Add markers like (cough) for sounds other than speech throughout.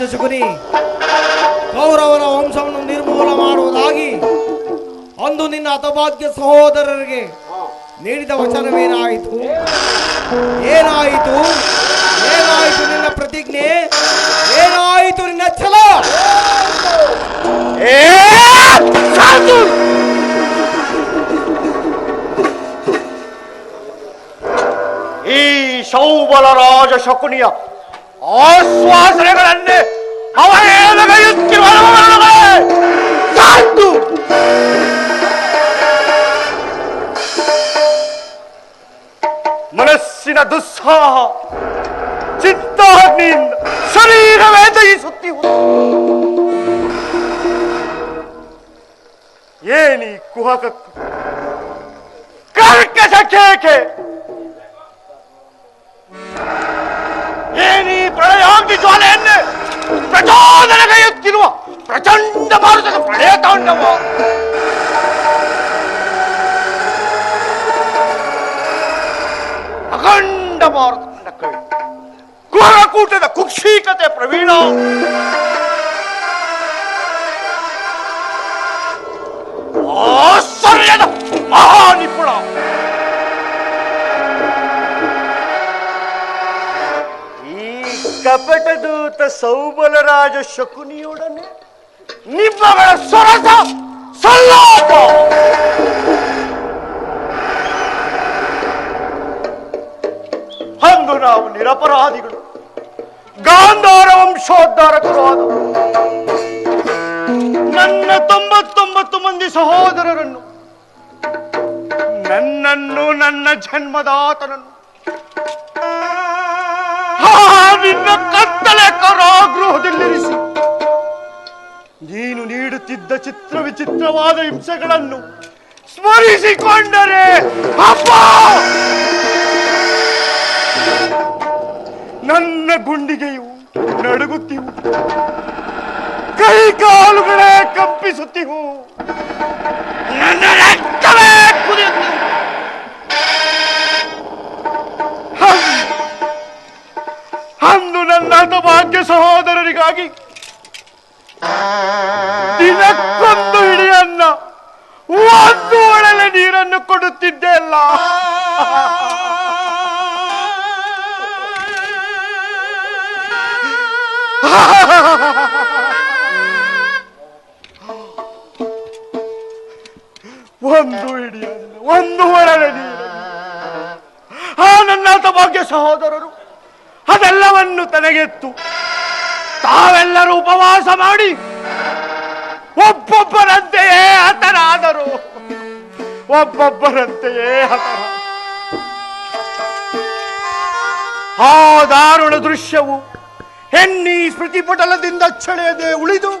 ಸೌಬಲ ರಾಜ ಶಕುನಿ. ಕೌರವರ ವಂಶವನ್ನು ನಿರ್ಮೂಲ ಮಾಡುವುದಾಗಿ ಅಂದು ನಿನ್ನ ಹತಭಾಗ್ಯ ಸಹೋದರರಿಗೆ ನೀಡಿದ ವಚನವೇನಾಯಿತು? ಏನಾಯಿತು? ಏನಾಯಿತು ನಿನ್ನ ಪ್ರತಿಜ್ಞೆ? ಏನಾಯಿತು ನಿನ್ನ ಛಲ? ಏ ಸಾಧು! ಈ ಶೌಬಲ ರಾಜ ಶಕುನಿಯ ಆಶ್ವಾಸನೆಗಳನ್ನೇ ಅವಹೇಳನೆಯುತ್ತಿರುವ ಸಾಧು! ಮನಸ್ಸಿನ ದುಸ್ಸಾಹ ಚಿತ್ತಾಗ್ನಿಯಿಂದ ಶರೀರವೇ ದಯಿಸುತ್ತಿರುವುದು ಏನಿ ಕುಹಕ ಕರ್ಕಶ ಕೇಕೆ ಏನಿ ಪ್ರಳಯಾಗ್ನಿ ಜ್ವಾಲೆಯನ್ನೇ ಪ್ರಚೋದನೆಗೈಯುತ್ತಿರುವ ಪ್ರಚಂಡ ಮಾರುತದ ಪ್ರಳಯ ತಾಂಡವ ಅಖಂಡ ಮಾರುತ ಕವಿ ಕುಹರಕೂಟದ ಕುಕ್ಷಿಕತೆ ಪ್ರವೀಣ ಕಪಟದೂತ ಸೌಬಲರಾಜ ಶಕುನಿಯೊಡನೆ ನಿಮ್ಮಗಳ ಸೊರಸ ಸಲ್ಲಾಟ! ಅಂದು ನಾವು ನಿರಪರಾಧಿಗಳು. ಗಾಂಧಾರ ವಂಶೋದ್ಧಾರಕರು ಆದ ನನ್ನ ತೊಂಬತ್ತೊಂಬತ್ತು ಮಂದಿ ಸಹೋದರರನ್ನು, ನನ್ನನ್ನು ನನ್ನ ಜನ್ಮದಾತನನ್ನು ನಿನ್ನ ಕತ್ತಲೆ ಕಾರಾಗೃಹದಲ್ಲಿರಿಸಿ ನೀನು ನೀಡುತ್ತಿದ್ದ ಚಿತ್ರ ವಿಚಿತ್ರವಾದ ಹಿಂಸೆಗಳನ್ನು ಸ್ಮರಿಸಿಕೊಂಡರೆ ಅಪ್ಪ! ನನ್ನ ಗುಂಡಿಗೆಯು ನಡುಗುತ್ತಿವು. ಕೈ ಕಾಲುಗಳೇ ಕಂಪಿಸುತ್ತಿವು. ನನ್ನ ರಕ್ತವೇ ಕುದಿಯುತ್ತಿವು. ಅಂದು ನನ್ನ ಹತಭಾಗ್ಯ ಸಹೋದರರಿಗಾಗಿ ದಿನಕ್ಕೊಂದು ಹಿಡಿಯನ್ನ ಒಂದು ಒಳಲೆ ನೀರನ್ನು ಕೊಡುತ್ತಿದ್ದೆ ಅಲ್ಲ. ಒಂದು ಹಿಡಿಯ ಒಂದು ಒಳಲೆ ನೀರು. ಆ ನನ್ನ ತಮಗೆ ಸಹೋದರರು, ಅದೆಲ್ಲವನ್ನು ತನಗೆತ್ತು. ತಾವೆಲ್ಲರೂ ಉಪವಾಸ ಮಾಡಿ ಒಬ್ಬೊಬ್ಬರಂತೆಯೇ ಹತರಾದರು. ಒಬ್ಬೊಬ್ಬರಂತೆಯೇ ಹತರ ಆ ದಾರುಣ ದೃಶ್ಯವು ಹೆಣ್ಣಿ ಸ್ಮೃತಿಪಟಲದಿಂದ ಅಚ್ಚಳೆಯದೆ ಉಳಿದು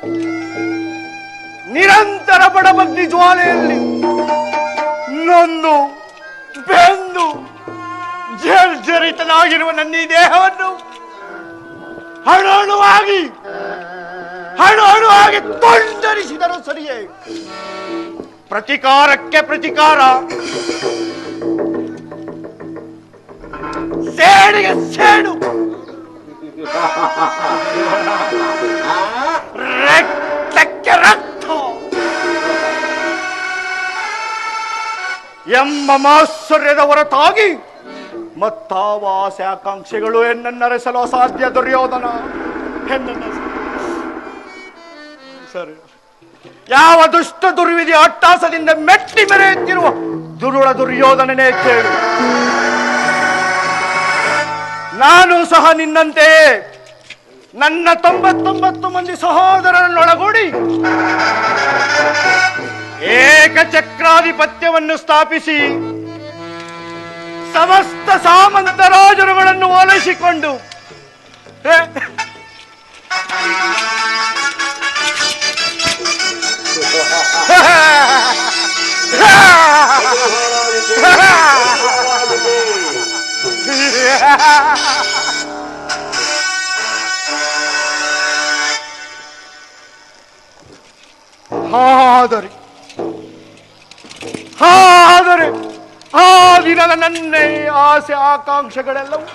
ನಿರಂತರ ಬಡಬಗ್ನಿ ಜ್ವಾಲೆಯಲ್ಲಿ ನೊಂದು ಬೆಂದು ಜರ್ಜರಿತನಾಗಿರುವ ನನ್ನ ಈ ದೇಹವನ್ನು ಹಣು ಹಣುವಾಗಿ ಹಣು ಹಣುವಾಗಿ ತುಂಡರಿಸಿದರು ಸರಿಯೇ. ಪ್ರತಿಕಾರಕ್ಕೆ ಪ್ರತಿಕಾರ. ಸೇಡಿಗೆ ಸೇಡು. ರಕ್ತಕ್ಕೆ ರಕ್ತ. ಎಂಬ ಮಾತ್ಸರ್ಯದ ಹೊರತಾಗಿ ಮತ್ತಾವ ಆಸೆ ಆಕಾಂಕ್ಷೆಗಳು ಎನ್ನನ್ನರೆಸಲು ಅಸಾಧ್ಯ, ದುರ್ಯೋಧನ. ಹೆಣ್ಣನ್ನ ಸರಿ. ಯಾವ ದುಷ್ಟ ದುರ್ವಿಧಿ ಅಟ್ಟಾಸದಿಂದ ಮೆಟ್ಟಿ ಮೆರೆಯುತ್ತಿರುವ ದುರುಳ ದುರ್ಯೋಧನನೇ ಕೇಳು. ನಾನು ಸಹ ನಿನ್ನಂತೆ ನನ್ನ ತೊಂಬತ್ತೊಂಬತ್ತು ಮಂದಿ ಸಹೋದರರನ್ನೊಳಗೂಡಿ ಏಕಚಕ್ರಾಧಿಪತ್ಯವನ್ನು ಸ್ಥಾಪಿಸಿ ಸಮಸ್ತ ಸಾಮಂತ ರಾಜರುಗಳನ್ನು ಓಲೈಸಿಕೊಂಡು ಹಾದರೆ. ಆದರೆ ಆ ದಿನದ ನನ್ನ ಆಸೆ ಆಕಾಂಕ್ಷೆಗಳೆಲ್ಲವೂ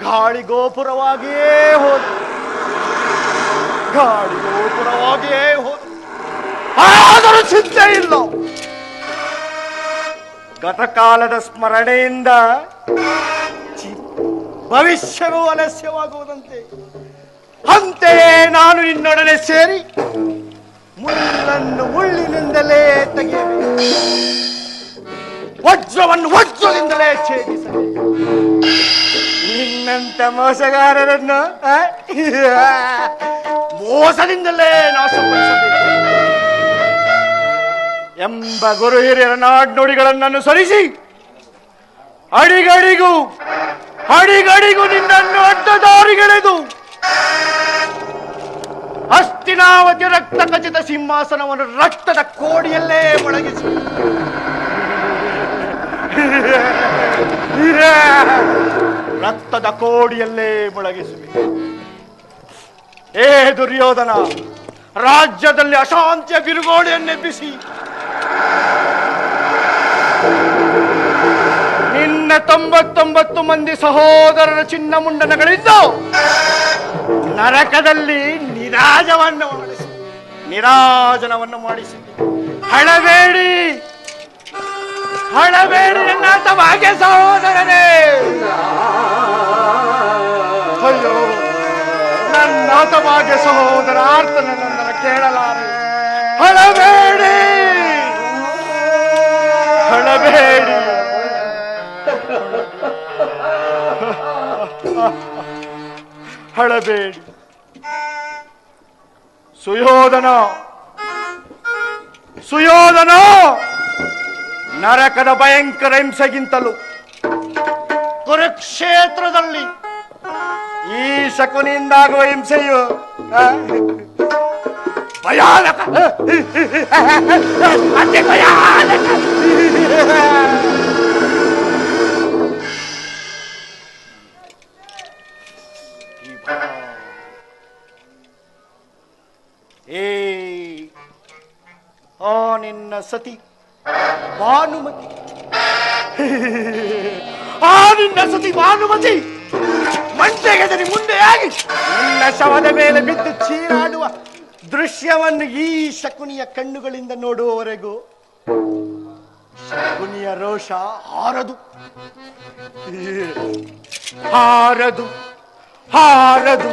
ಗಾಳಿ ಗೋಪುರವಾಗಿಯೇ ಹೋದ. ಗಾಳಿ ಗೋಪುರವಾಗಿಯೇ ಹೋದ. ಆದರೂ ಚಿಂತೆ ಇಲ್ಲ. ಗತಕಾಲದ ಸ್ಮರಣೆಯಿಂದ ಭವಿಷ್ಯವೂ ಅಲಸ್ಯವಾಗುವುದಂತೆ. ಅಂತೆಯೇ ನಾನು ನಿನ್ನೊಡನೆ ಸೇರಿ ಮುಳ್ಳನ್ನು ಮುಳ್ಳಿನಿಂದಲೇ ತೆಗೆಯಬೇಕು. ವಜ್ರವನ್ನು ವಜ್ರದಿಂದಲೇ ಛೇದಿಸಬೇಕು ನಿನ್ನಂತ ಮೋಸಗಾರರನ್ನು ಮೋಸದಿಂದಲೇ ನಾಶಪಡಿಸಬೇಕು. ಎಂಬ ಗುರು ಹಿರಿಯರ ನಾಡ್ನುಡಿಗಳನ್ನು ಅನುಸರಿಸಿ ಅಡಿಗಡಿಗೂ ಅಡಿಗಡಿಗೂ ನಿನ್ನನ್ನು ಅಡ್ಡದಾರಿಗೆಳೆದು ಹಸ್ತಿನಾವತಿ ರಕ್ತ ಖಚಿತ ಸಿಂಹಾಸನವನ್ನು ರಕ್ತದ ಕೋಡಿಯಲ್ಲೇ ಮೊಳಗಿಸಿ. ರಕ್ತದ ಕೋಡಿಯಲ್ಲೇ ಮುಳಗಿಸುವೆ. ಏ ದುರ್ಯೋಧನ, ರಾಜ್ಯದಲ್ಲಿ ಅಶಾಂತಿಯ ಬಿರುಗೋಡೆಯನ್ನೆಬ್ಬಿಸಿ ನಿನ್ನ ತೊಂಬತ್ತೊಂಬತ್ತು ಮಂದಿ ಸಹೋದರರ ಚಿನ್ನ ಮುಂಡನಗಳಿದ್ದು ನರಕದಲ್ಲಿ ನಿರಾಜವನ್ನು ಮಾಡಿಸಿ, ನಿರಾಜನವನ್ನು ಮಾಡಿಸಿ. ಹಳಬೇಡಿ! ಹಳಬೇಡಿ ನನ್ನ ತಮಗೆ ಸಹೋದರನೇ. ಅಯ್ಯೋ ನನ್ನ ತಮಗೆ ಸಹೋದರ ಆರ್ತನ ನನ್ನ ಕೇಳಲಾರೆ. ಹಳಬೇಡಿ. ಹಳಬೇಡಿ. ಹಳಬೇಡಿ. ಸುಯೋಧನ. ಸುಯೋಧನ. ನರಕದ ಭಯಂಕರ ಹಿಂಸೆಗಿಂತಲೂ ಕುರುಕ್ಷೇತ್ರದಲ್ಲಿ ಈ ಶಕುನಿಯಿಂದಾಗುವ ಹಿಂಸೆಯು ಆ, ಭಯಾನಕ. ಅತಿ ಭಯಾನಕ. ಏ ಆ ನಿನ್ನ ಸತಿ. ಭಾನುಮತಿ. (laughs) ಆ ನಿನ್ನ ಸತಿ ಭಾನುಮತಿ. ಮಂಟೆಗೆದರಿ ಆಗಿ ನಿನ್ನ ಶವದ ಮೇಲೆ ಬಿದ್ದು ಚೀರಾಡುವ ದೃಶ್ಯವನ್ನು ಈ ಶಕುನಿಯ ಕಣ್ಣುಗಳಿಂದ ನೋಡುವವರೆಗೂ ಶಕುನಿಯ ರೋಷ ಹಾರದು. ಹಾರದು ಹಾರದು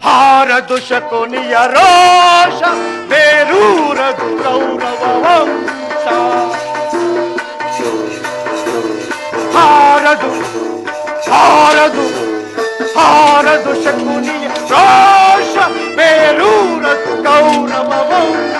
ಹಾರದು ಶಕುನಿಯ ರೋಷ. ಬೇರೂರದು ಗೌರವ ವಂಶ. ಹಾರದು ಹಾರದು ಹಾರದು ಶಕುನಿಯ ರೋಷ ಬೇರೂರದು ಕೌರವ ವಂಶ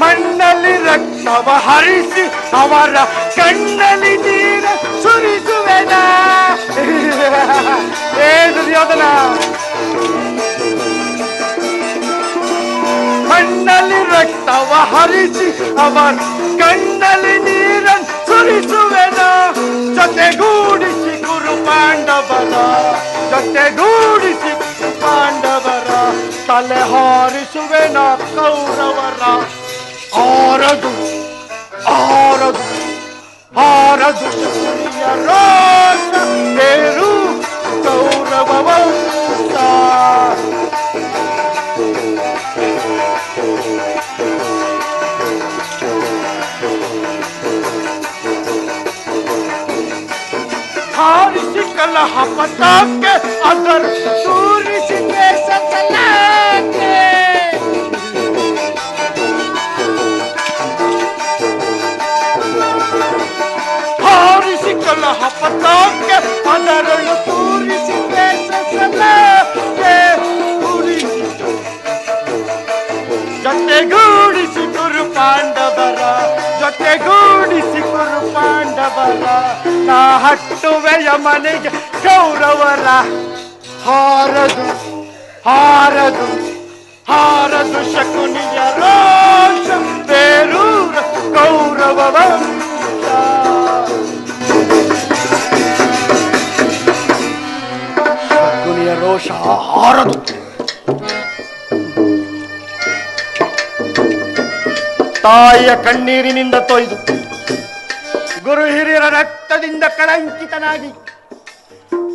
ಮಣ್ಣಲ್ಲಿ ರಕ್ತವ ಹರಿಸಿ ಅವರ ಕಣ್ಣಲ್ಲಿ ನೀರ ಸುರಿಸುವೆನ ಏ ದುರ್ಯೋಧನ ರಕ್ತವ ಹರಿಸಿ ಅವರ್ ಕಣ್ಣಲ್ಲಿ ನೀರನ್ ಸುರಿಸುವೆನ. ಜೊತೆಗೂಡಿಸಿ ಗುರು ಪಾಂಡವರ, ಜೊತೆಗೂಡಿಸಿ ಪಾಂಡವರ. ತಲೆ ಹಾರಿಸುವೆನ ಕೌರವರ. ಆರದು ಆರದು ಆರದು ಶಕುನಿಯ ರೋಷ ಬೇರು ಕೌರವ ವಂಶ ಹಾರಿಸಿ ಕಲಹ ಪತಾಕೆ ಅದರ ತೂರಿಸಿ ದೇಶದಲ್ಲಾಕೆ. ಹಾರಿಸಿ ಕಲಹ ಪತಾಕೆ ಅದರನ್ನು ತೂರಿಸಿ ದೇಶದಲ್ಲಾಕೆ. ಉರಿಸಿ ಜೊತೆಗೂಡಿಸಿ ಗುರು ಪಾಂಡವರ ಜೊತೆಗೂಡಿಸಿ ಗುರು ಪಾಂಡವರ ನಾ ಹಟ್ಟುವೆಯ ಮನೆಗೆ ಕೌರವರ ಹಾರದು ಹಾರದು ಹಾರದು ಶಕುನಿಯ ರೋಷ ಬೇರೂರ ಕೌರವ ವಂಶ. ಶಕುನಿಯ ರೋಷ ಹಾರದು ತಾಯಿಯ ಕಣ್ಣೀರಿನಿಂದ ತೊಯ್ದು ಗುರು ಹಿರಿಯರ ರಕ್ತದಿಂದ ಕಳಂಕಿತನಾಗಿ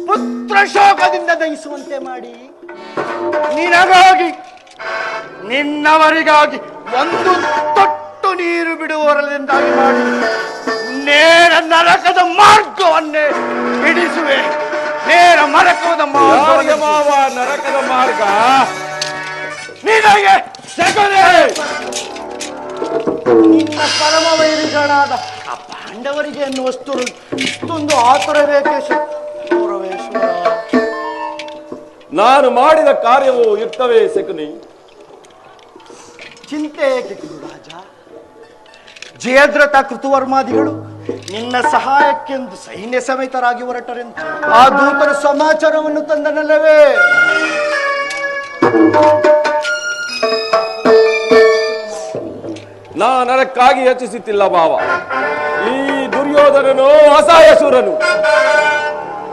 ಪುತ್ರ ಶೋಕದಿಂದ ದಹಿಸುವಂತೆ ಮಾಡಿ ನಿನಗಾಗಿ ನಿನ್ನವರಿಗಾಗಿ ಒಂದು ತೊಟ್ಟು ನೀರು ಬಿಡುವರಲೆಂದಾಗಿ ಮಾಡಿ ನೇರ ನರಕದ ಮಾರ್ಗವನ್ನೇ ಹಿಡಿಸುವೆ ನೇರ ಮರಕದ ಮಾರ್ಗ ಮಾವ ನರಕದ ಮಾರ್ಗ. ನಿನಗೆ ಶಕುನಿ! ನಿನ್ನ ಪರಮ ವೈರಿಗಳಾದ ಆ ಪಾಂಡವರಿಗೆ ಎನ್ನುವಷ್ಟು ಇಷ್ಟೊಂದು ಆತುರವೇ ಬೇಕೆ ನಾನು ಮಾಡಿದ ಕಾರ್ಯವು ಯುಕ್ತವೇ ಶಕುನಿ? ಚಿಂತೆ ಏಕೆ ರಾಜ? ಜಯದ್ರಥ ಕೃತುವರ್ಮಾದಿಗಳು ನಿನ್ನ ಸಹಾಯಕ್ಕೆಂದು ಸೈನ್ಯ ಸಮೇತರಾಗಿ ಹೊರಟರೆಂದು ಆ ದೂತರ ಸಮಾಚಾರವನ್ನು ತಂದನಲ್ಲವೇ? ನಾನದಕ್ಕಾಗಿ ಯೋಚಿಸುತ್ತಿಲ್ಲ ಬಾವ. ಈ ದುರ್ಯೋಧನನು ಅಸಹಾಯ ಶೂರನು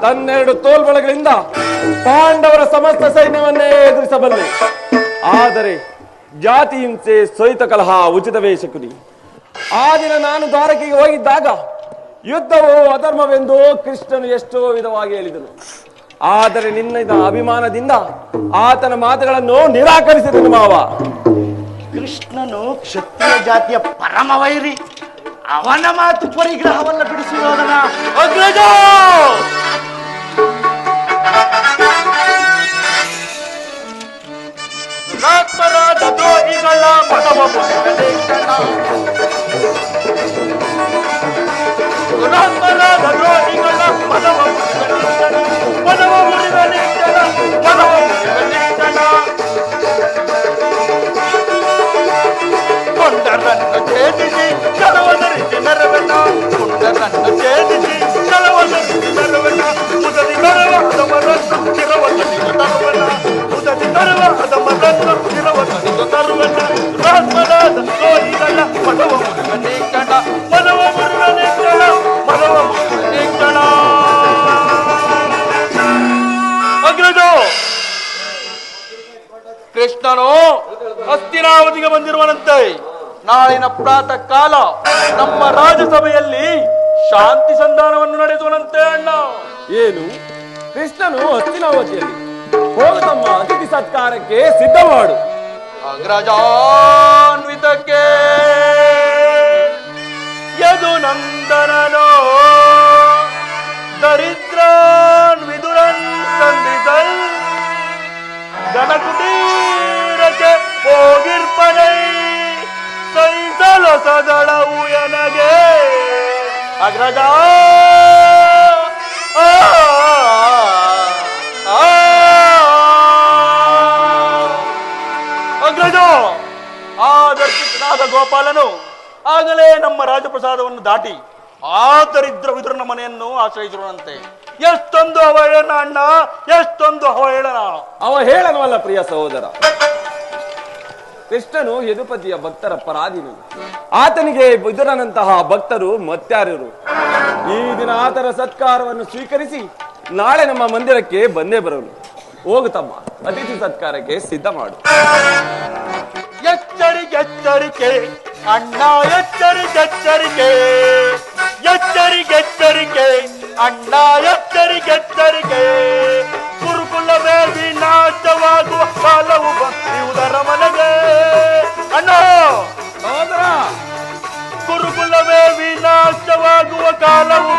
ತನ್ನೆರಡು ತೋಲ್ಬಳಗಳಿಂದ ಪಾಂಡವರ ಸಮಸ್ತ ಸೈನ್ಯವನ್ನೇ ಎದುರಿಸಬಲ್ಲೆ. ಆದರೆ ಜಾತಿ ಹಿಂಸೆ ಸ್ವೈತ ಕಲಹ ಉಚಿತವೇ ಶಕುನಿ ಆ ದಿನ ನಾನು ದ್ವಾರಕೆಗೆ ಹೋಗಿದ್ದಾಗ ಯುದ್ಧವು ಅಧರ್ಮವೆಂದು ಕೃಷ್ಣನು ಎಷ್ಟೋ ವಿಧವಾಗಿ ಹೇಳಿದನು. ಆದರೆ ನಿನ್ನ ಅಭಿಮಾನದಿಂದ ಆತನ ಮಾತುಗಳನ್ನು ನಿರಾಕರಿಸಿದನು ಮಾವ. ಕೃಷ್ಣನು ಕ್ಷತ್ರಿಯ ಜಾತಿಯ ಪರಮ ವೈರಿ ಅವನ ಮಾತು ಪರಿಗ್ರಹವನ್ನ ಬಿಡಿಸಿರೋದನ ಅಗ್ರಜ ಕೊಂಡರನ್ನು ಛೇದಿಸಿ ಕಳವದರಿಸಿ ಮೆರವಣ ಕೊಂಡರನ್ನು ಛೇದಿಸಿ ಕಳವದರಿಸಿ ಮೆರವಣ ಮುದದಿ ಮೆರವ ಅದಮರನ್ನು ಚಿರವದನಿಗೆ ತರುವಣ ಮುದದಿ ಮೆರವ ಅದಮರನ್ನು ಚಿರವದನಿಗೆ ತರುವಣ ರಾತ್ಮನಾದ ದ್ರೋಹಿಗಳ ಮನವ ಮುರುಗನೆ ಕಣ ಮನವ ಮುರುಗನೆ ಕಣ ಮನವ ಮುರುಗನೆ ಕಣ ಅಗ್ರಜ ಕೃಷ್ಣನು ಹಸ್ತಿನಾವತಿಗೆ ಬಂದಿರುವನಂತೆ ನಾಳಿನ ಪ್ರಾತಃ ಕಾಲ ನಮ್ಮ ರಾಜಸಭೆಯಲ್ಲಿ ಶಾಂತಿ ಸಂಧಾನವನ್ನು ನಡೆಸುವಂತೆ ಅಣ್ಣ. ಏನು? ಕೃಷ್ಣನು ಹಸ್ತಿನಾವತಿಯಲ್ಲಿ ಹೋಗು ತಮ್ಮ ಅತಿಥಿ ಸತ್ಕಾರಕ್ಕೆ ಸಿದ್ಧ ಮಾಡು ಅಗ್ರಜಾನ್ವಿತಕ್ಕೆ ಯದು ನಂದನನೋ ದರಿದ್ರಾನ್ ವಿದುರನ್ ಸಂಧಿಸಲ್ ಗಣಕುಟೀರಕ್ಕೆ ಹೋಗಿರ್ಪನೆ. ಅಗ್ರಜ ಆ, ಆ, ಅಗ್ರಜ ಆ ಗೋಪಾಲನು ಆಗಲೇ ನಮ್ಮ ರಾಜಪ್ರಸಾದವನ್ನು ದಾಟಿ ಆತರಿದ್ರ ವಿದುರನ ಮನೆಯನ್ನು ಆಶ್ರಯಿಸಿರುವಂತೆ ಎಷ್ಟೊಂದು ಅವಹೇಳನ ಅಣ್ಣ ಎಷ್ಟೊಂದು ಅವಹೇಳನ ಅವ ಹೇಳನವಲ್ಲ ಪ್ರಿಯ ಸಹೋದರ ಕೃಷ್ಣನು ಯದುಪತಿಯ ಭಕ್ತರ ಪರಾಧೀನ ಆತನಿಗೆ ಬಿದುರನಂತಹ ಭಕ್ತರು ಮತ್ಯಾರರು ಈ ದಿನ ಆತನ ಸತ್ಕಾರವನ್ನು ಸ್ವೀಕರಿಸಿ ನಾಳೆ ನಮ್ಮ ಮಂದಿರಕ್ಕೆ ಬಂದೇ ಬರೋನು. ಹೋಗು ತಮ್ಮ, ಅತಿಥಿ ಸತ್ಕಾರಕ್ಕೆ ಸಿದ್ಧ ಮಾಡು. ಎಚ್ಚರಿಕೆ ಅಣ್ಣ ಎಚ್ಚರಿಕೆ ಎಚ್ಚರಿಕೆ ಎಚ್ಚರಿಕೆ ಎಚ್ಚರಿಕೆ ಅಣ್ಣ ಎಚ್ಚರಿಕೆ ಎಚ್ಚರಿಕೆ ಗುರುಕುಲವೇ ವಿನಾಶವಾಗುವ ಕಾಲವು ಬಂದಿರುವುದರ ಮನೆಗೆ. ಅಣ್ಣ! ಸಹೋದರ! ಗುರುಕುಲವೇ ವಿನಾಶವಾಗುವ ಕಾಲವು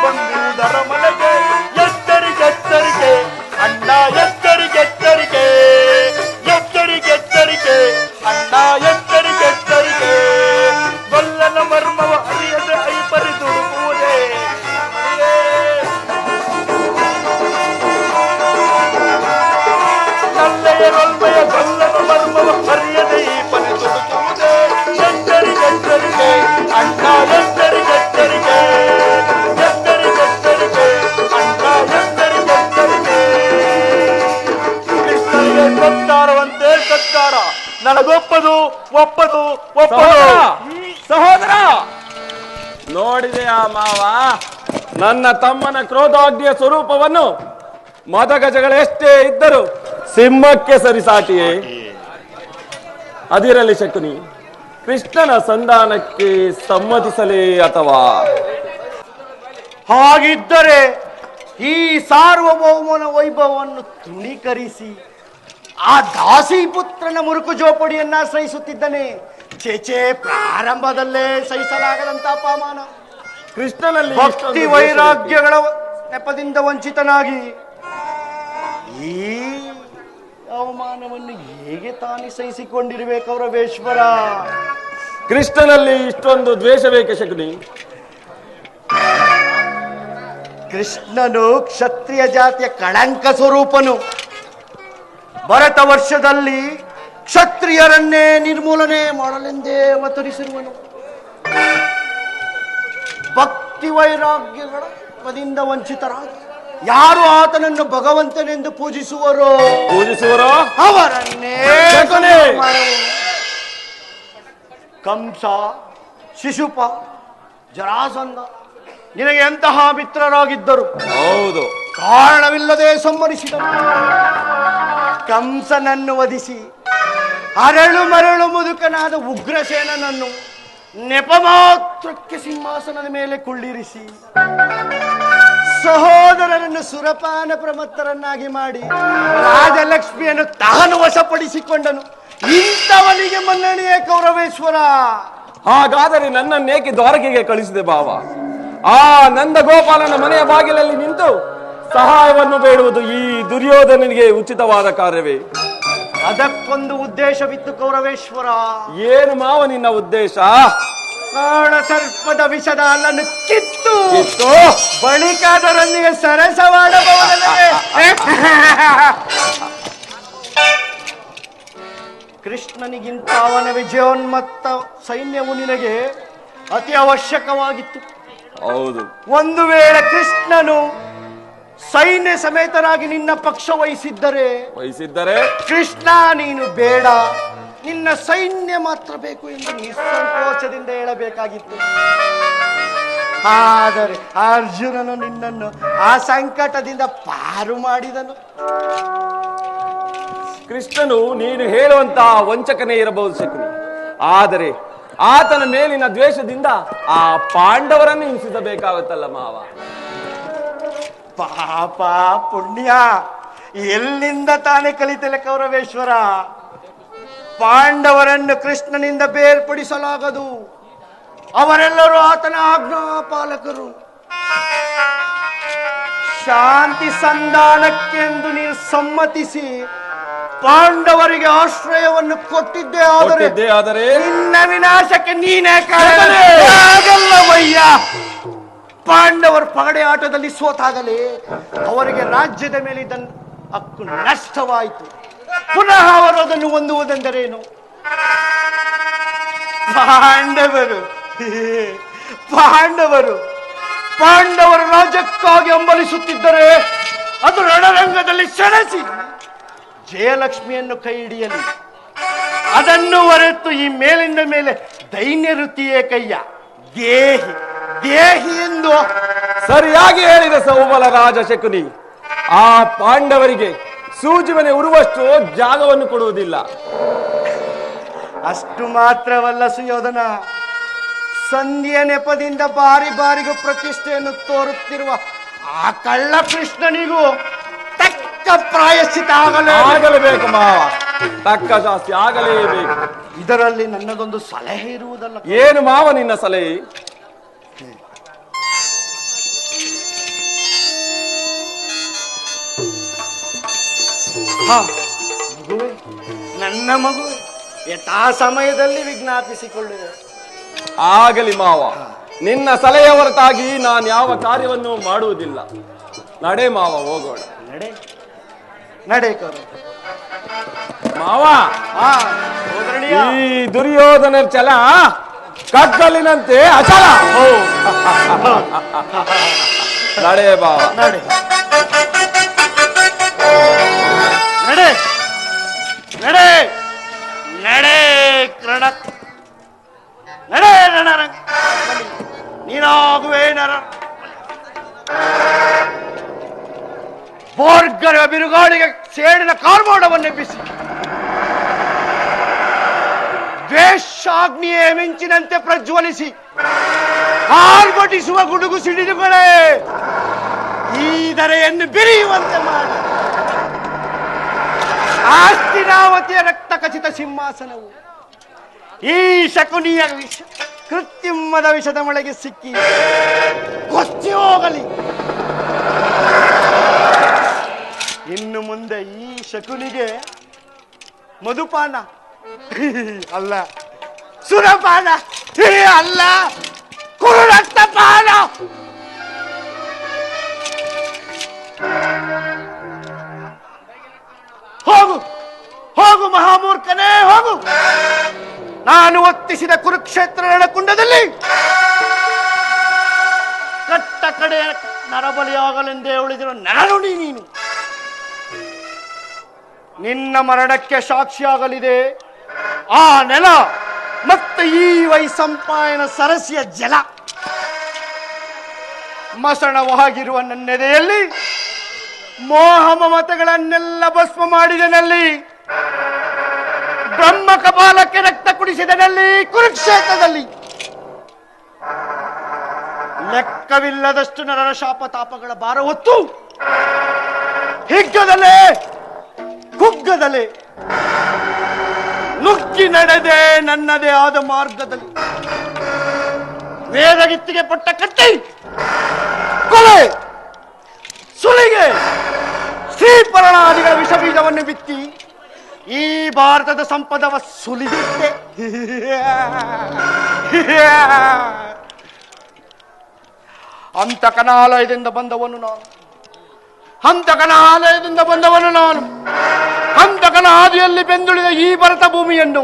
ನೋಡಿದೆ ಆ ಮಾವ. ನನ್ನ ತಮ್ಮನ ಕ್ರೋಧಾಗ್ನಿಯ ಸ್ವರೂಪವನ್ನು ಮದಗಜಗಳೆಷ್ಟೇ ಇದ್ದರು ಸಿಂಹಕ್ಕೆ ಸರಿಸಾಟಿಯೇ ಅದಿರಲಿ ಶಕುನಿ, ಕೃಷ್ಣನ ಸಂಧಾನಕ್ಕೆ ಸಮ್ಮತಿಸಲೇ ಅಥವಾ? ಹಾಗಿದ್ದರೆ ಈ ಸಾರ್ವಭೌಮನ ವೈಭವವನ್ನು ತೃಣೀಕರಿಸಿ ಆ ದಾಸಿ ಪುತ್ರನ ಮುರುಕು ಜೋಪಡಿಯನ್ನ ಸಹಿಸುತ್ತಿದ್ದನೆ ಚೇಚೆ ಪ್ರಾರಂಭದಲ್ಲೇ ಸಹಿಸಲಾಗದಂತ ಅಪಮಾನ. ಕೃಷ್ಣನಲ್ಲಿ ಭಕ್ತಿ ವೈರಾಗ್ಯಗಳ ನೆಪದಿಂದ ವಂಚಿತನಾಗಿ. ಈ ಅವಮಾನವನ್ನು ಹೇಗೆ ತಾನೇ ಸಹಿಸಿಕೊಂಡಿರುವೆ ಕೌರವೇಶ್ವರ ಬೇಕೆ? ಕೃಷ್ಣನಲ್ಲಿ ಇಷ್ಟೊಂದು ದ್ವೇಷ ಬೇಕೆ ಶಕುನಿ? ಕೃಷ್ಣನು ಕ್ಷತ್ರಿಯ ಜಾತಿಯ ಕಳಂಕ ಸ್ವರೂಪನು. ಭರತ ವರ್ಷದಲ್ಲಿ ಕ್ಷತ್ರಿಯರನ್ನೇ ನಿರ್ಮೂಲನೆ ಮಾಡಲೆಂದೇ ಅವತರಿಸಿರುವನು ಭಕ್ತಿ ವೈರಾಗ್ಯಗಳ ಪದಿಂದ ವಂಚಿತರಾಗಿ ಯಾರು ಆತನನ್ನು ಭಗವಂತನೆಂದು ಪೂಜಿಸುವರೋ? ಪೂಜಿಸುವರೋ? ಅವರನ್ನೇ. ಕಂಸ ಶಿಶುಪ ಜರಾಸಂಧ ನಿನಗೆ ಎಂತಹ ಮಿತ್ರರಾಗಿದ್ದರು. ಹೌದು. ಕಾರಣವಿಲ್ಲದೆ ಸಂಹರಿಸಿದ ಕಂಸನನ್ನು ವಧಿಸಿ ಅರಳು ಮರಳು ಮುದುಕನಾದ ಉಗ್ರಸೇನನನ್ನು ನೆಪ ಮಾತ್ರಕ್ಕೆ ಸಿಂಹಾಸನದ ಮೇಲೆ ಕುಳ್ಳಿರಿಸಿ ಸಹೋದರರನ್ನು ಸುರಪಾನ ಪ್ರಮತ್ತರನ್ನಾಗಿ ಮಾಡಿ, ರಾಜಲಕ್ಷ್ಮಿಯನ್ನು ತಾನು ವಶಪಡಿಸಿಕೊಂಡನು. ಇಂಥವನಿಗೆ ಮನ್ನಣೆಯ ಕೌರವೇಶ್ವರ ಹಾಗಾದರೆ ನನ್ನನ್ನೇಕೆ ದ್ವಾರಕೆಗೆ ಕಳಿಸಿದೆ ಭಾವ ಆ ನಂದ ಗೋಪಾಲನ ಮನೆಯ ಬಾಗಿಲಲ್ಲಿ ನಿಂತು ಸಹಾಯವನ್ನು ಬೇಡುವುದು ಈ ದುರ್ಯೋಧನನಿಗೆ ಉಚಿತವಾದ ಕಾರ್ಯವೇ. ಅದಕ್ಕೊಂದು ಉದ್ದೇಶವಿತ್ತು ಕೌರವೇಶ್ವರ. ಏನು ಮಾವ ನಿನ್ನ ಉದ್ದೇಶ? ಕಾಳ ಸರ್ಪದ ವಿಷದ ಅಲ್ಲನ್ನು ಕಿತ್ತು. ಕಿತ್ತು? ಬಳಿಕ ಅದರೊಂದಿಗೆ ಸರಸವಾಡಬಹುದಲ್ಲವೇ? ಕೃಷ್ಣನಿಗಿಂತ ಅವನ ವಿಜಯೋನ್ಮತ್ತ ಸೈನ್ಯವು ನಿನಗೆ ಅತಿ ಅವಶ್ಯಕವಾಗಿತ್ತು. ಹೌದು. ಒಂದು ವೇಳೆ ಕೃಷ್ಣನು ಸೈನ್ಯ ಸಮೇತರಾಗಿ ನಿನ್ನ ಪಕ್ಷ ವಹಿಸಿದ್ದರೆ? ವಹಿಸಿದ್ದರೆ? ಕೃಷ್ಣ ನೀನು ಬೇಡ. ನಿನ್ನ ಸೈನ್ಯ ಮಾತ್ರ ಬೇಕು ಎಂದು ನಿಸ್ಸಂಕೋಚದಿಂದ ಹೇಳಬೇಕಾಗಿತ್ತು. ಆದರೆ ಅರ್ಜುನನು ನಿನ್ನನ್ನು ಆ ಸಂಕಟದಿಂದ ಪಾರು ಮಾಡಿದನು. ಕೃಷ್ಣನು ನೀನು ಹೇಳುವಂತಹ ವಂಚಕನೇ ಇರಬಹುದು ಶಕುನಿ ಆದರೆ ಆತನ ಮೇಲಿನ ದ್ವೇಷದಿಂದ ಆ ಪಾಂಡವರನ್ನು ಹಿಂಸಿಸಬೇಕಾಗುತ್ತಲ್ಲ ಮಾವ. ಪಾಪ ಪುಣ್ಯ. ಎಲ್ಲಿಂದ ತಾನೇ ಕಲಿತಲೆ ಕೌರವೇಶ್ವರ? ಪಾಂಡವರನ್ನು ಕೃಷ್ಣನಿಂದ ಬೇರ್ಪಡಿಸಲಾಗದು. ಅವರೆಲ್ಲರೂ ಆತನ ಆಜ್ಞಾಪಾಲಕರು. ಶಾಂತಿ ಸಂಧಾನಕ್ಕೆಂದು ನೀನು ಸಮ್ಮತಿಸಿ ಪಾಂಡವರಿಗೆ ಆಶ್ರಯವನ್ನು ಕೊಟ್ಟಿದ್ದೇ ಆದರೆ ಆದರೆ ನಿನ್ನ ವಿನಾಶಕ್ಕೆ ನೀನೇ ಕಾರಣ ಆಗಲ್ಲವಯ್ಯ ಪಾಂಡವರ ಪಗಡೆ ಆಟದಲ್ಲಿ ಸೋತಾಗಲೇ, ಅವರಿಗೆ ರಾಜ್ಯದ ಮೇಲೆ ಇದನ್ನು ಹಕ್ಕು ನಷ್ಟವಾಯಿತು. ಪುನಃ ಅವರು ಅದನ್ನು ಹೊಂದುವುದೆಂದರೇನು? ಪಾಂಡವರು. ಪಾಂಡವರು. ಪಾಂಡವರ ರಾಜ್ಯಕ್ಕಾಗಿ ಹಂಬಲಿಸುತ್ತಿದ್ದರೆ ಅದು ರಣರಂಗದಲ್ಲಿ ಸೆಣಸಿ ಜಯಲಕ್ಷ್ಮಿಯನ್ನು ಕೈ ಹಿಡಿಯಲಿ. ಅದನ್ನು ಹೊರತು ಈ ಮೇಲಿಂದ ಮೇಲೆ ದೈನ್ಯ ವೃತ್ತಿಯೇ ಕೈಯ ದೇಹಿ ದೇಹಿ ಎಂದು ಸರಿಯಾಗಿ ಹೇಳಿದ ಸೌಬಲ ರಾಜ ಶಕುನಿ. ಆ ಪಾಂಡವರಿಗೆ ಸೂಜಿಮನೆ ಉರುವಷ್ಟು ಜಾಗವನ್ನು ಕೊಡುವುದಿಲ್ಲ. ಅಷ್ಟು ಮಾತ್ರವಲ್ಲ ಸುಯೋಧನ ಸಂಧಿಯ ನೆಪದಿಂದ ಬಾರಿ ಬಾರಿಗೂ ಪ್ರತಿಷ್ಠೆಯನ್ನು ತೋರುತ್ತಿರುವ ಆ ಕಳ್ಳ ಕೃಷ್ಣನಿಗೂ ತಕ್ಕ ಪ್ರಾಯಶ್ಚಿತ ಆಗಲೇ ಆಗಲೇಬೇಕು ಮಾವ. ತಕ್ಕ ಶಾಸ್ತಿ ಆಗಲೇಬೇಕು. ಇದರಲ್ಲಿ ನನ್ನದೊಂದು ಸಲಹೆ ಇರುವುದಲ್ಲ. ಏನು ಮಾವ ನಿನ್ನ ಸಲಹೆ? ಮಗುವೆ ನನ್ನ ಮಗುವೆ ಯಥಾ ಸಮಯದಲ್ಲಿ ವಿಜ್ಞಾಪಿಸಿಕೊಳ್ಳುವೆ ಆಗಲಿ ಮಾವ ನಿನ್ನ ಸಲಹೆಯ ಹೊರತಾಗಿ ನಾನು ಯಾವ ಕಾರ್ಯವನ್ನು ಮಾಡುವುದಿಲ್ಲ. ನಡೆ ಮಾವ ಹೋಗೋಣ. ನಡೆ ನಡೆ ಕರು. ಮಾವ ಈ ದುರ್ಯೋಧನ ಛಲ ಕಕ್ಕಲಿನಂತೆ ಅಚಲ. ನಡೆ ಬಾ. ನಡೆ. ನಡೆ. ನಡೆ. ನಡೆ, ಕೃಣ. ನಡೆ, ರಣರಂಗ. ನೀನಾಗುವೆ, ನರ. ಬೋರ್ಗರ ಬಿರುಗಾಳಿಗೆ ಸೇಡಿನ ಕಾರ್ಮೋಡವನ್ನೆಬ್ಬಿಸಿ ದ್ವೇಷಾಗ್ನಿಯೇ ಮಿಂಚಿನಂತೆ ಪ್ರಜ್ವಲಿಸಿ ಆರ್ಭಟಿಸುವ ಗುಡುಗು ಸಿಡಿದುಗಳೇ, ಈ ದರೆಯನ್ನು ಬಿರಿಯುವಂತೆ ಮಾಡಿ. ಆಸ್ತಿನಾವತಿಯ ರಕ್ತ ಖಚಿತ ಸಿಂಹಾಸನವು ಈ ಶಕುನಿಯ ವಿಷ, ಕೃತ್ರಿಮದ ವಿಷದ ಮೊಳಗೆ ಸಿಕ್ಕಿ ಕೊಚ್ಚಿ ಹೋಗಲಿ. ಇನ್ನು ಮುಂದೆ ಈ ಶಕುನಿಗೆ ಮಧುಪಾನ ಅಲ್ಲ. ಸುರಪಾನ. ಅಲ್ಲ. ಕುರುರಕ್ತಪಾನ ಹೋಗು. ಹೋಗು ಮಹಾಮೂರ್ಖನೇ, ಹೋಗು. ನಾನು ಒತ್ತಿಸಿದ ಕುರುಕ್ಷೇತ್ರ ರಣಕುಂಡದಲ್ಲಿ ಕಟ್ಟ ಕಡೆ ನರಬಲಿಯಾಗಲೆಂದೇ ಉಳಿದಿರೋ ನರನುಡಿ ನೀನು. ನಿನ್ನ ಮರಣಕ್ಕೆ ಸಾಕ್ಷಿಯಾಗಲಿದೆ. ಆ ನೆಲ ಮತ್ತೆ ಈ ವೈಸಂಪಾಯನ ಸರಸಿಯ ಜಲ. ಮಸಣವಾಗಿರುವ ನನ್ನೆದೆಯಲ್ಲಿ ಮೋಹ ಮಮತೆಗಳನ್ನೆಲ್ಲ ಭಸ್ಮ ಮಾಡಿದನಲ್ಲಿ, ಬ್ರಹ್ಮ ಕಪಾಲಕ್ಕೆ ರಕ್ತ ಕುಡಿಸಿದನಲ್ಲಿ ಕುರುಕ್ಷೇತ್ರದಲ್ಲಿ. ಲೆಕ್ಕವಿಲ್ಲದಷ್ಟು ನರರ ಶಾಪ ತಾಪಗಳ ಭಾರ ಹೊತ್ತು ಹಿಗ್ಗದಲೆ, ಕುಗ್ಗದಲೇ ನುಗ್ಗಿ ನಡೆದೆ ನನ್ನದೇ ಆದ ಮಾರ್ಗದಲ್ಲಿ ವೇದಗಿತ್ತಿಗೆ ಪಟ್ಟ ಕಟ್ಟಿ ಕೊಲೆ ಸುಲಿಗೆ ಶ್ರೀಪರಣಾದಿಗಳ ವಿಷ ಬೀಜವನ್ನು ಬಿತ್ತಿ ಈ ಭಾರತದ ಸಂಪದವ ಸುಲಿದಿದ್ದೆ ಅಂತಕನಾಲಯದಿಂದ ಬಂದವನು ನಾನು. ಹಂತಕನ ಆಲಯದಿಂದ ಬಂದವನು ನಾನು. ಹಂತಕನ ಹಾದಿಯಲ್ಲಿ ಬೆಂದುಳಿದ ಈ ಭರತ ಭೂಮಿಯನ್ನು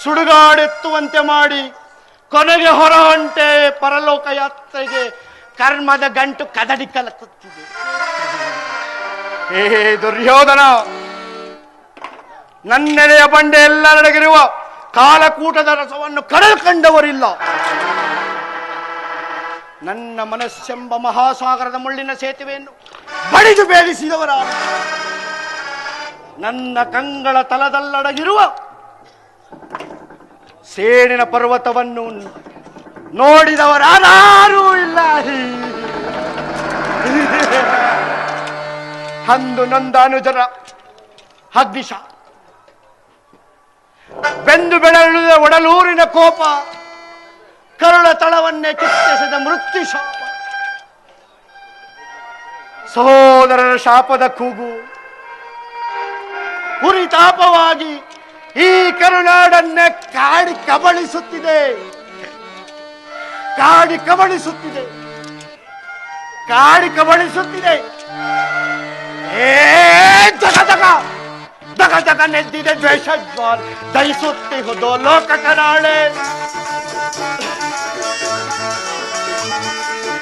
ಸುಡುಗಾಡೆತ್ತುವಂತೆ ಮಾಡಿ ಕೊನೆಗೆ ಹೊರಹೊಂಟೆ ಪರಲೋಕ ಯಾತ್ರೆಗೆ ಕರ್ಮದ ಗಂಟು ಕದಡಿ ಕಲಕುತ್ತಿದೆ. ಏ ದುರ್ಯೋಧನ, ನನ್ನೆಲೆಯ ಬಂಡೆ ಎಲ್ಲರಡಗಿರುವ ಕಾಲಕೂಟದ ರಸವನ್ನು ಕಳೆದುಕೊಂಡವರಿಲ್ಲ ನನ್ನ ಮನಸ್ಸೆಂಬ ಮಹಾಸಾಗರದ ಮುಳ್ಳಿನ ಸೇತುವೆಯನ್ನು ಬಡಿದು ಬೇಡಿಸಿದವರ ನನ್ನ ಕಂಗಳ ತಲದಲ್ಲಡಗಿರುವ ಸೇಡಿನ ಪರ್ವತವನ್ನು ನೋಡಿದವರಾರೂ ಇಲ್ಲ. ಅಂದು ನೊಂದಾನುಜರ ಹಗ್ನಿಶ, ಬೆಂದು ಬೆಳಲಿದ ಒಡಲೂರಿನ ಕೋಪ ಕರುಳ ತಳವನ್ನೇ ಕಿತ್ತೆಸೆದ ಮೃತ್ಯು ಶಾಪ. ಸಹೋದರರ ಶಾಪದ ಕೂಗು. ಹುರಿತಾಪವಾಗಿ ಈ ಕರುನಾಡನ್ನೇ ಕಾಡಿ ಕಬಳಿಸುತ್ತಿದೆ. ಕಾಡಿ ಕಬಳಿಸುತ್ತಿದೆ. ಕಾಡಿ ಕಬಳಿಸುತ್ತಿದೆ. ಏ, ಜಗ ನೆದ್ದಿದೆ ದ್ವೇಷ ಜ್ವಾಲ ದಹಿಸುತ್ತಿಹುದು ಲೋಕ ಕರಾಳೆ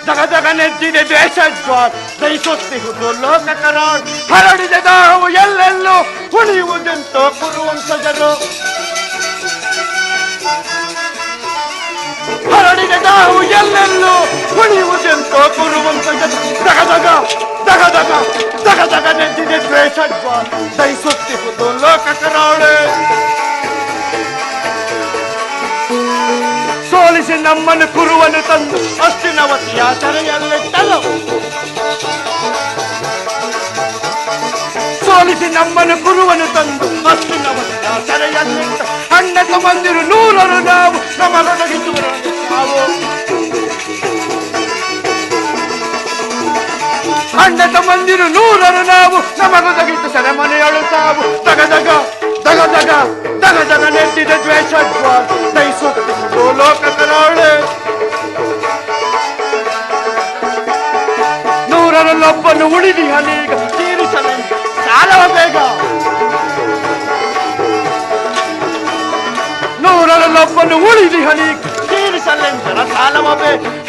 ಜಗ ಜಗ ನೆದ್ದಿದೆ ದ್ವೇಷ ಜ್ವಾಲ ದಹಿಸುತ್ತಿಹುದು ಲೋಕ ಕರಾಳ ಹರಡಿದೆ ದಾಹವು ಎಲ್ಲೆಲ್ಲೂ ಉಳಿಯುವುದೆಂತೋ ಕುರುವಂಸಜರು ಹರಡಿದೆ ದಾಹವು ಎಲ್ಲೆಲ್ಲೂ ಉಳಿಯುವುದೆಂತೋ ಕುರುವಂಸಜರು ಜಗ ಜಗ ಜಗ ಜಗ ಜಗ ಜಗ ನೆದ್ದಿದೆ ಸೋಲಿಸಿ ನಮ್ಮನ್ನು ಕುರುವನ್ನು ತಂದು ಅಸ್ತಿನವತಿಯ ಸೆರೆಯಲ್ಲಿಟ್ಟಲು ಸೋಲಿಸಿ ನಮ್ಮನ್ನು ಕುರುವನ್ನು ತಂದು ಅಷ್ಟಿನವತಿಯ ಸೆರೆಯಲ್ಲಿಟ್ಟ ಅಣ್ಣ ತಮ್ಮಂದಿರು ನೂರರು ನಾವು ನಮಗೊದಗಿಸುವರು ನಾವು. ಅಣ್ಣ ತಮ್ಮಂದಿರು ನೂರರು ನಾವು ನಮಗೊದಗಿತ್ತು ಸೆರೆಮನೆಯಳು ಸಾವು ತಗದಗ ತಗದಗ ತಗದಗ ದಗ ದಗ ದಗ ನೆಟ್ಟಿದ ದ್ವೇಷ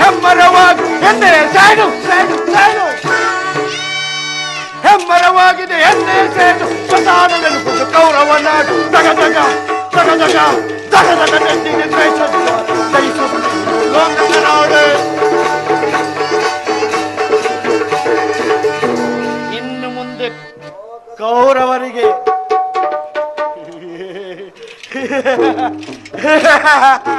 ಹೆಮ್ಮರವಾಗಿ ಎಂದೇ ಸಾಡು ಸಾಡು ಸಾಡು ಹೆಮ್ಮರವಾಗಿದೆ ಎನ್ನೇ ಸೇಡು ಸ್ವತಾನದಲ್ಲಿ ಕೌರವ ನಾಡು. ಜಗ ಜಗ ಜಗ ಜಗ ಜಗ ಜಗ ನೆಟ್ಟಿಗೆ ನಾಡು. ಇನ್ನು ಮುಂದೆ ಕೌರವರಿಗೆ (laughs)